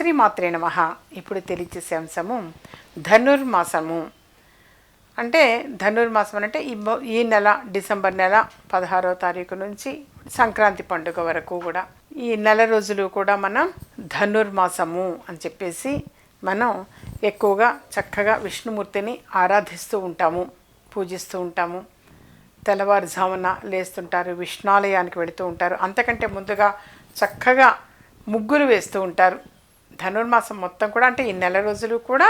శ్రీమాత్రే నమ. ఇప్పుడు తెలియచేసే అంశము ధనుర్మాసము. అంటే ధనుర్మాసం అంటే ఈ ఈ నెల డిసెంబర్ నెల పదహారవ తారీఖు నుంచి సంక్రాంతి పండుగ వరకు కూడా. ఈ నెల రోజులు కూడా మనం ధనుర్మాసము అని చెప్పేసి మనం ఎక్కువగా చక్కగా విష్ణుమూర్తిని ఆరాధిస్తూ ఉంటాము పూజిస్తూ ఉంటాము. తెల్లవారుజామున లేస్తుంటారు విష్ణాలయానికి వెళుతూ ఉంటారు. అంతకంటే ముందుగా చక్కగా ముగ్గులు వేస్తూ ఉంటారు. ధనుర్మాసం మొత్తం కూడా అంటే ఈ నెల రోజులు కూడా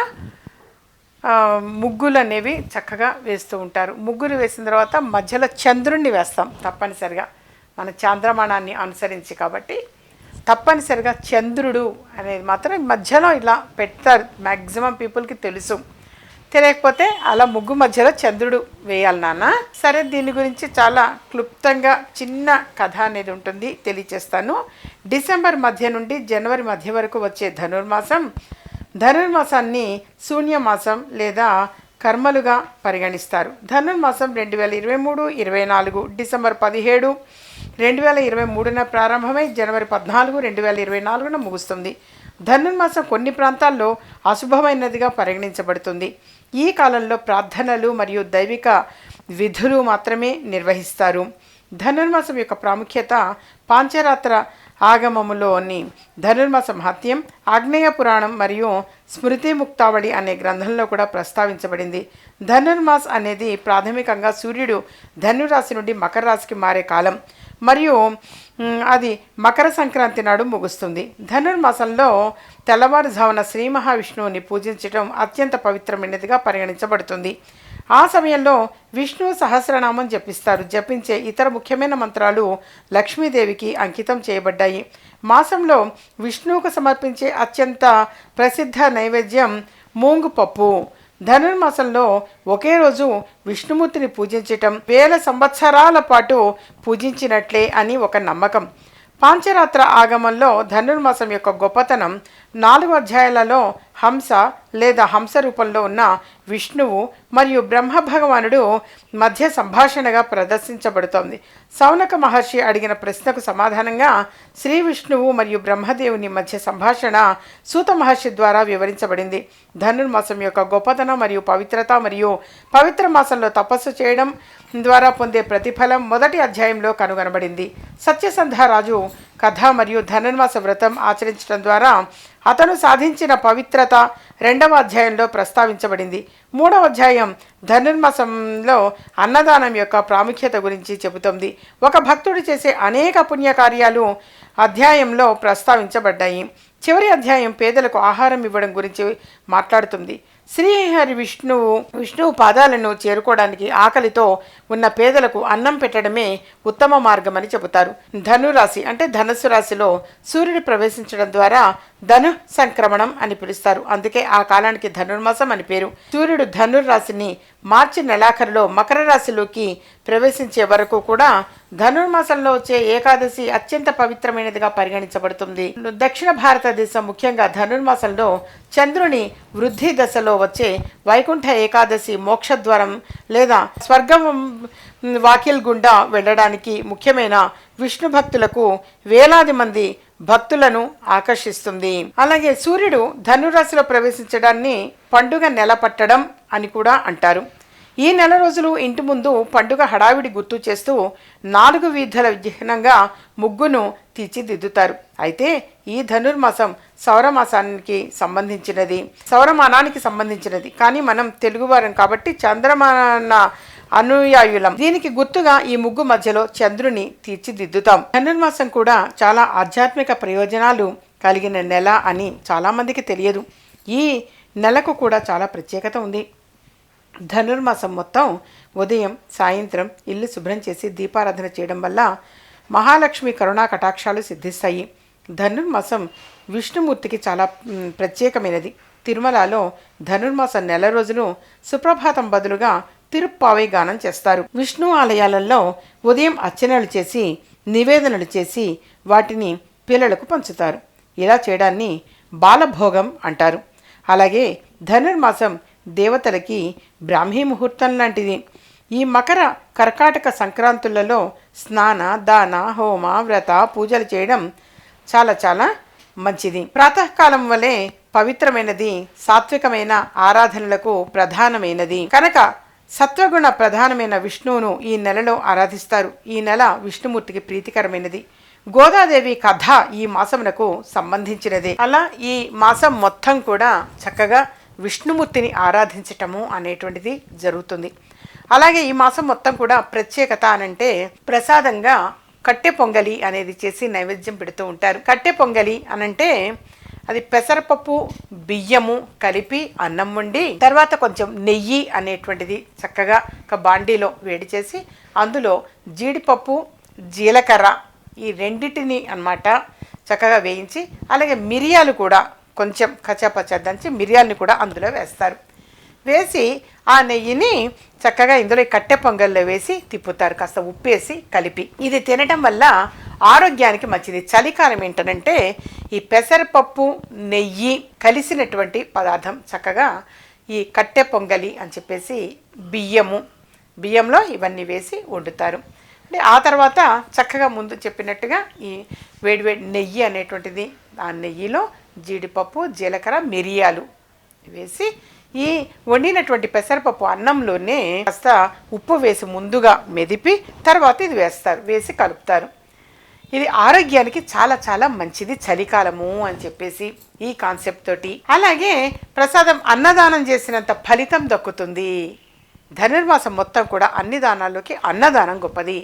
ముగ్గులు అనేవి చక్కగా వేస్తూ ఉంటారు. ముగ్గులు వేసిన తర్వాత మధ్యలో చంద్రుణ్ణి వేస్తాం తప్పనిసరిగా. మన చాంద్రమాణాన్ని అనుసరించి కాబట్టి తప్పనిసరిగా చంద్రుడు అనేది మాత్రం మధ్యలో ఇలా పెడతారు. మ్యాక్సిమం పీపుల్కి తెలుసు. తెలియకపోతే అలా ముగ్గు మధ్యలో చంద్రుడు వేయాలి నాన్న. సరే దీని గురించి చాలా క్లుప్తంగా చిన్న కథ అనేది ఉంటుంది తెలియచేస్తాను. డిసెంబర్ మధ్య నుండి జనవరి మధ్య వరకు వచ్చే ధనుర్మాసం. ధనుర్మాసాన్ని శూన్యమాసం లేదా కర్మలుగా పరిగణిస్తారు. ధనుర్మాసం రెండు వేల ఇరవై మూడు ఇరవై నాలుగు డిసెంబర్ పదిహేడు రెండు వేల ఇరవై మూడున ప్రారంభమై జనవరి పద్నాలుగు రెండు వేల ఇరవై నాలుగున ముగుస్తుంది. ధనుర్మాసం కొన్ని ప్రాంతాల్లో అశుభమైనదిగా పరిగణించబడుతుంది. ఈ కాలంలో ప్రార్థనలు మరియు దైవిక విధులు మాత్రమే నిర్వహిస్తారు. ధనుర్మాసం యొక్క ప్రాముఖ్యత పాంచరాత్ర ఆగమములోని ధనుర్మాస మహత్యం ఆగ్నేయ పురాణం మరియు స్మృతి ముక్తావళి అనే గ్రంథంలో కూడా ప్రస్తావించబడింది. ధనుర్మాస్ అనేది ప్రాథమికంగా సూర్యుడు ధనురాశి నుండి మకర రాశికి మారే కాలం. మరియు అది మకర సంక్రాంతి నాడు ముగుస్తుంది. ధనుర్మాసంలో తెల్లవారుజామున శ్రీ మహావిష్ణువుని పూజించడం అత్యంత పవిత్రమైనదిగా పరిగణించబడుతుంది. ఆ సమయంలో విష్ణు సహస్రనామం జపిస్తారు. జపించే ఇతర ముఖ్యమైన మంత్రాలు లక్ష్మీదేవికి అంకితం చేయబడ్డాయి. మాసంలో విష్ణువుకు సమర్పించే అత్యంత ప్రసిద్ధ నైవేద్యం మూంగు పప్పు ధనుర్మాసంలో ఒకే రోజు విష్ణుమూర్తిని పూజించటం వేల సంవత్సరాల పాటు పూజించినట్లే అని ఒక నమ్మకం. పాంచరాత్ర ఆగమంలో ధనుర్మాసం యొక్క గొప్పతనం నాలుగు అధ్యాయాలలో హంస లేదా హంస రూపంలో ఉన్న విష్ణువు మరియు బ్రహ్మ భగవానుడు మధ్య సంభాషణగా ప్రదర్శించబడుతోంది. సౌనక మహర్షి అడిగిన ప్రశ్నకు సమాధానంగా శ్రీ విష్ణువు మరియు బ్రహ్మదేవుని మధ్య సంభాషణ సూత మహర్షి ద్వారా వివరించబడింది. ధనుర్మాసం యొక్క గొప్పతనం మరియు పవిత్రత మరియు పవిత్ర మాసంలో తపస్సు చేయడం ద్వారా పొందే ప్రతిఫలం మొదటి అధ్యాయంలో కనుగొనబడింది. సత్యసంధ రాజు కథ మరియు ధనుర్మాస వ్రతం ఆచరించడం ద్వారా అతను సాధించిన పవిత్రత రెండవ అధ్యాయంలో ప్రస్తావించబడింది. మూడవ అధ్యాయం ధనుర్మాసంలో అన్నదానం యొక్క ప్రాముఖ్యత గురించి చెబుతోంది. ఒక భక్తుడు చేసే అనేక పుణ్యకార్యాలు అధ్యాయంలో ప్రస్తావించబడ్డాయి. చివరి అధ్యాయం పేదలకు ఆహారం ఇవ్వడం గురించి మాట్లాడుతుంది. శ్రీహరి విష్ణువు విష్ణువు పాదాలను చేరుకోవడానికి ఆకలితో ఉన్న పేదలకు అన్నం పెట్టడమే ఉత్తమ మార్గమని చెబుతారు. ధనురాశి అంటే ధనుసు రాశిలో సూర్యుడు ప్రవేశించడం ద్వారా ధను సంక్రమణం అని పిలుస్తారు. అందుకే ఆ కాలానికి ధనుర్మాసం అని పేరు. సూర్యుడు ధనుర్రాశిని మార్చి నెలాఖరులో మకర రాశిలోకి ప్రవేశించే వరకు కూడా ధనుర్మాసంలో వచ్చే ఏకాదశి అత్యంత పవిత్రమైనదిగా పరిగణించబడుతుంది. దక్షిణ భారతదేశం ముఖ్యంగా ధనుర్మాసంలో చంద్రుని వృద్ధి దశలో వచ్చే వైకుంఠ ఏకాదశి మోక్షద్వారం లేదా స్వర్గం వాకిల్ గుండా వెళ్ళడానికి ముఖ్యమైన విష్ణు భక్తులకు వేలాది మంది భక్తులను ఆకర్షిస్తుంది. అలాగే సూర్యుడు ధనురాశిలో ప్రవేశించడాన్ని పండుగ నెల పట్టడం అని కూడా అంటారు. ఈ నెల రోజులు ఇంటి ముందు పండుగ హడావిడి గుర్తు చేస్తూ నాలుగు వీధుల విఘ్నంగా ముగ్గును తీర్చిదిద్దుతారు. అయితే ఈ ధనుర్మాసం సౌరమాసానికి సంబంధించినది సౌరమానానికి సంబంధించినది. కానీ మనం తెలుగువారం కాబట్టి చంద్రమాన అనుయాయులం. దీనికి గుర్తుగా ఈ ముగ్గు మధ్యలో చంద్రుని తీర్చిదిద్దుతాం. ధనుర్మాసం కూడా చాలా ఆధ్యాత్మిక ప్రయోజనాలు కలిగిన నెల అని చాలామందికి తెలియదు. ఈ నెలకు కూడా చాలా ప్రత్యేకత ఉంది. ధనుర్మాసం మొత్తం ఉదయం సాయంత్రం ఇల్లు శుభ్రం చేసి దీపారాధన చేయడం వల్ల మహాలక్ష్మి కరుణా కటాక్షాలు సిద్ధిస్తాయి. ధనుర్మాసం విష్ణుమూర్తికి చాలా ప్రత్యేకమైనది. తిరుమలలో ధనుర్మాసం నెల రోజులు సుప్రభాతం బదులుగా తిరుప్పావై గానం చేస్తారు. విష్ణు ఆలయాలలో ఉదయం అర్చనలు చేసి నివేదనలు చేసి వాటిని పిల్లలకు పంచుతారు. ఇలా చేయడాన్ని బాలభోగం అంటారు. అలాగే ధనుర్మాసం దేవతలకి బ్రాహ్మీ ముహూర్తం లాంటిది. ఈ మకర కర్కాటక సంక్రాంతులలో స్నాన దాన హోమ వ్రత పూజలు చేయడం చాలా చాలా మంచిది. ప్రాతకాలం వలె పవిత్రమైనది సాత్వికమైన ఆరాధనలకు ప్రధానమైనది. కనుక సత్వగుణ ప్రధానమైన విష్ణువును ఈ నెలలో ఆరాధిస్తారు. ఈ నెల విష్ణుమూర్తికి ప్రీతికరమైనది. గోదాదేవి కథ ఈ మాసమునకు సంబంధించినది. అలా ఈ మాసం మొత్తం కూడా చక్కగా విష్ణుమూర్తిని ఆరాధించటము అనేటువంటిది జరుగుతుంది. అలాగే ఈ మాసం మొత్తం కూడా ప్రత్యేకత అనంటే ప్రసాదంగా కట్టె పొంగలి అనేది చేసి నైవేద్యం పెడుతూ ఉంటారు. కట్టె పొంగలి అనంటే అది పెసరపప్పు బియ్యము కలిపి అన్నం వండి తర్వాత కొంచెం నెయ్యి అనేటువంటిది చక్కగా ఒక బాండీలో వేడి చేసి అందులో జీడిపప్పు జీలకర్ర ఈ రెండింటిని అన్నమాట చక్కగా వేయించి అలాగే మిరియాలు కూడా కొంచెం కచ్చాపచ్చా దంచి మిరియాలని కూడా అందులో వేస్తారు. వేసి ఆ నెయ్యిని చక్కగా ఇందులో కట్టె పొంగల్లో వేసి తిప్పుతారు. కాస్త ఉప్పేసి కలిపి. ఇది తినటం వల్ల ఆరోగ్యానికి మంచిది. చలికాలం ఏంటనంటే ఈ పెసరపప్పు నెయ్యి కలిసినటువంటి పదార్థం చక్కగా ఈ కట్టె పొంగలి అని చెప్పేసి బియ్యము బియ్యంలో ఇవన్నీ వేసి వండుతారు. అంటే ఆ తర్వాత చక్కగా ముందు చెప్పినట్టుగా ఈ వేడివేడి నెయ్యి అనేటువంటిది ఆ నెయ్యిలో జీడిపప్పు జీలకర్ర మిరియాలు వేసి ఈ వండినటువంటి పెసరపప్పు అన్నంలోనే కాస్త ఉప్పు వేసి ముందుగా మెదిపి తర్వాత ఇది వేస్తారు వేసి కలుపుతారు. ఇది ఆరోగ్యానికి చాలా చాలా మంచిది చలికాలము అని చెప్పేసి ఈ కాన్సెప్ట్ తోటి. అలాగే ప్రసాదం అన్నదానం చేసినంత ఫలితం దక్కుతుంది. ధనుర్మాసం మొత్తం కూడా అన్ని దానాల్లోకి అన్నదానం గొప్పది.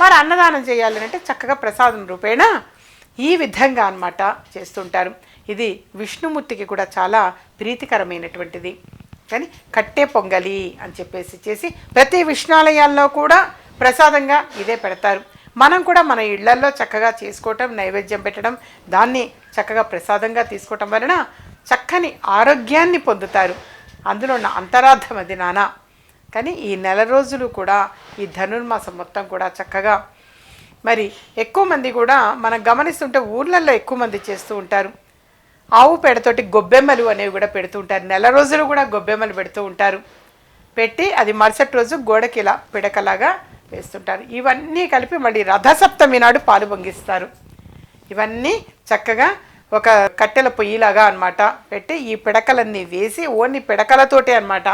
మరి అన్నదానం చేయాలి అంటే చక్కగా ప్రసాదం రూపేణ ఈ విధంగా అన్నమాట చేస్తుంటారు. ఇది విష్ణుమూర్తికి కూడా చాలా ప్రీతికరమైనటువంటిది. కానీ కట్టే పొంగలి అని చెప్పేసి చేసి ప్రతి విష్ణాలయాల్లో కూడా ప్రసాదంగా ఇదే పెడతారు. మనం కూడా మన ఇళ్ళల్లో చక్కగా చేసుకోవటం నైవేద్యం పెట్టడం దాన్ని చక్కగా ప్రసాదంగా తీసుకోవటం వలన చక్కని ఆరోగ్యాన్ని పొందుతారు. అందులో ఉన్న అంతరార్థం అది నానా. కానీ ఈ నెల రోజులు కూడా ఈ ధనుర్మాసం మొత్తం కూడా చక్కగా మరి ఎక్కువ మంది కూడా మనం గమనిస్తుంటే ఊర్లలో ఎక్కువ మంది చేస్తూ ఉంటారు. ఆవు పేడతోటి గొబ్బెమ్మలు అనేవి కూడా పెడుతూ ఉంటారు. నెల రోజులు కూడా గొబ్బెమ్మలు పెడుతూ ఉంటారు. పెట్టి అది మరుసటి రోజు గోడకి ఇలా పిడకలాగా వేస్తుంటారు. ఇవన్నీ కలిపి మళ్ళీ రథసప్తమి నాడు పాలు పొంగిస్తారు. ఇవన్నీ చక్కగా ఒక కట్టెల పొయ్యిలాగా అన్నమాట పెట్టి ఈ పిడకలన్నీ వేసి ఓన్లీ పిడకలతోటే అన్నమాట.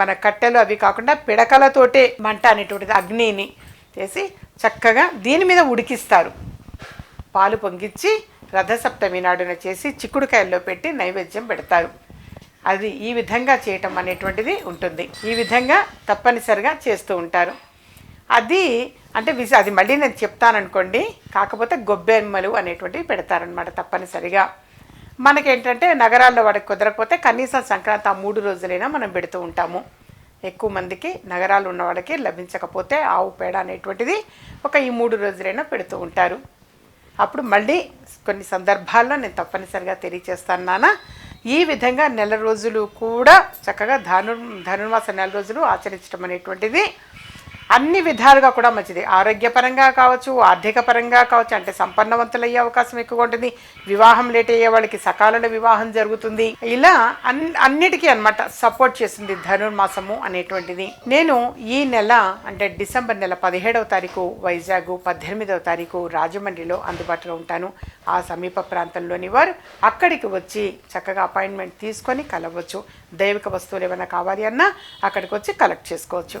మన కట్టెలు అవి కాకుండా పిడకలతోటే మంట అనేటువంటిది అగ్నిని చేసి చక్కగా దీని మీద ఉడికిస్తారు. పాలు పొంగిచ్చి రథసప్తమి నాడున చేసి చిక్కుడుకాయల్లో పెట్టి నైవేద్యం పెడతారు. అది ఈ విధంగా చేయటం అనేటువంటిది ఉంటుంది. ఈ విధంగా తప్పనిసరిగా చేస్తూ ఉంటారు. అది అంటే విజ అది మళ్ళీ నేను చెప్తాననుకోండి కాకపోతే గొబ్బెమ్మలు అనేటువంటివి పెడతారనమాట తప్పనిసరిగా. మనకేంటంటే నగరాల్లో వాడికి కుదరకపోతే కనీసం సంక్రాంతి ఆ మూడు రోజులైనా మనం పెడుతూ ఉంటాము. ఎక్కువ మందికి నగరాలు ఉన్నవాడికి లభించకపోతే ఆవు పేడ అనేటువంటిది ఒక ఈ మూడు రోజులైనా పెడుతూ ఉంటారు. అప్పుడు మళ్ళీ కొన్ని సందర్భాల్లో నేను తప్పనిసరిగా తెలియచేస్తాను నాన్న. ఈ విధంగా నెల రోజులు కూడా చక్కగా ధను ధనుర్మాస నెల రోజులు ఆచరించడం అనేటువంటిది అన్ని విధాలుగా కూడా మంచిది. ఆరోగ్యపరంగా కావచ్చు ఆర్థిక పరంగా కావచ్చు అంటే సంపన్నవంతులయ్యే అవకాశం ఎక్కువ ఉంటుంది. వివాహం లేట్ అయ్యే వాళ్ళకి సకాలంలో వివాహం జరుగుతుంది. ఇలా అన్ అన్నిటికీ అన్నమాట సపోర్ట్ చేస్తుంది ధనుర్మాసము అనేటువంటిది. నేను ఈ నెల అంటే డిసెంబర్ నెల పదిహేడవ తారీఖు వైజాగ్ పద్దెనిమిదవ తారీఖు రాజమండ్రిలో అందుబాటులో ఉంటాను. ఆ సమీప ప్రాంతంలోని వారు అక్కడికి వచ్చి చక్కగా అపాయింట్మెంట్ తీసుకొని కలవచ్చు. దైవిక వస్తువులు ఏమైనా కావాలి అన్నా అక్కడికి వచ్చి కలెక్ట్ చేసుకోవచ్చు.